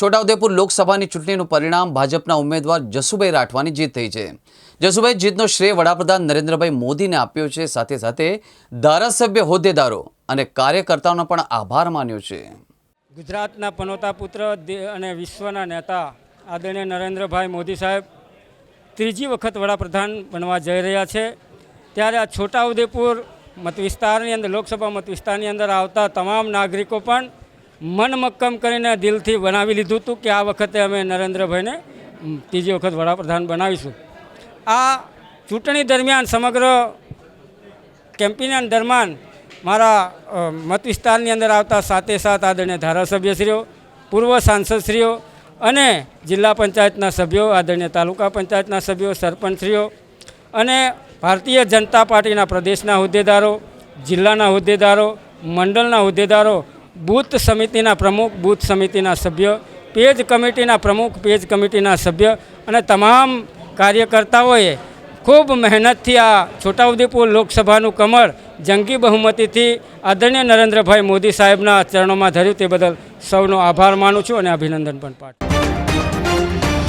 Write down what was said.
છોટાઉદેપુર લોકસભાની ચૂંટણીનું પરિણામ ભાજપના ઉમેદવાર જસુભાઈ રાઠવાની જીત થઈ છે. જસુભાઈ, જીતનો શ્રેય વડાપ્રધાન નરેન્દ્રભાઈ મોદીને આપ્યો છે. સાથે સાથે ધારાસભ્ય હોદ્દેદારો અને કાર્યકર્તાઓનો પણ આભાર માન્યો છે. ગુજરાતના પનોતા પુત્ર અને વિશ્વના નેતા આદરણીય નરેન્દ્રભાઈ મોદી સાહેબ ત્રીજી વખત વડાપ્રધાન બનવા જઈ રહ્યા છે. ત્યારે આ છોટાઉદેપુર મત વિસ્તારની અંદર લોકસભા મત વિસ્તારની અંદર આવતા તમામ નાગરિકો પણ મન મક્કમ કરીને દિલથી બનાવી લીધું હતું કે આ વખતે અમે નરેન્દ્રભાઈને ત્રીજી વખત વડાપ્રધાન બનાવીશું. આ ચૂંટણી દરમિયાન સમગ્ર કેમ્પિંગ દરમિયાન મારા મત વિસ્તારની અંદર આવતા સાતે સાત આદરણીય ધારાસભ્યશ્રીઓ, પૂર્વ સાંસદશ્રીઓ અને જિલ્લા પંચાયતના સભ્યો, આદરણીય તાલુકા પંચાયતના સભ્યો, સરપંચશ્રીઓ અને ભારતીય જનતા પાર્ટીના પ્રદેશના હોદ્દેદારો, જિલ્લાના હોદ્દેદારો, મંડળના હોદ્દેદારો બૂથ સમિતિના પ્રમુખ, બૂથ સમિતિના સભ્ય, પેજ કમિટીના પ્રમુખ, પેજ કમિટીના સભ્ય અને તમામ કાર્યકર્તાઓએ ખૂબ મહેનતથી આ છોટાઉદેપુર લોકસભાનું કમળ જંગી બહુમતીથી આદરણીય નરેન્દ્રભાઈ મોદી સાહેબના ચરણોમાં ધર્યું તે બદલ સૌનો આભાર માનું છું અને અભિનંદન પણ પાઠવું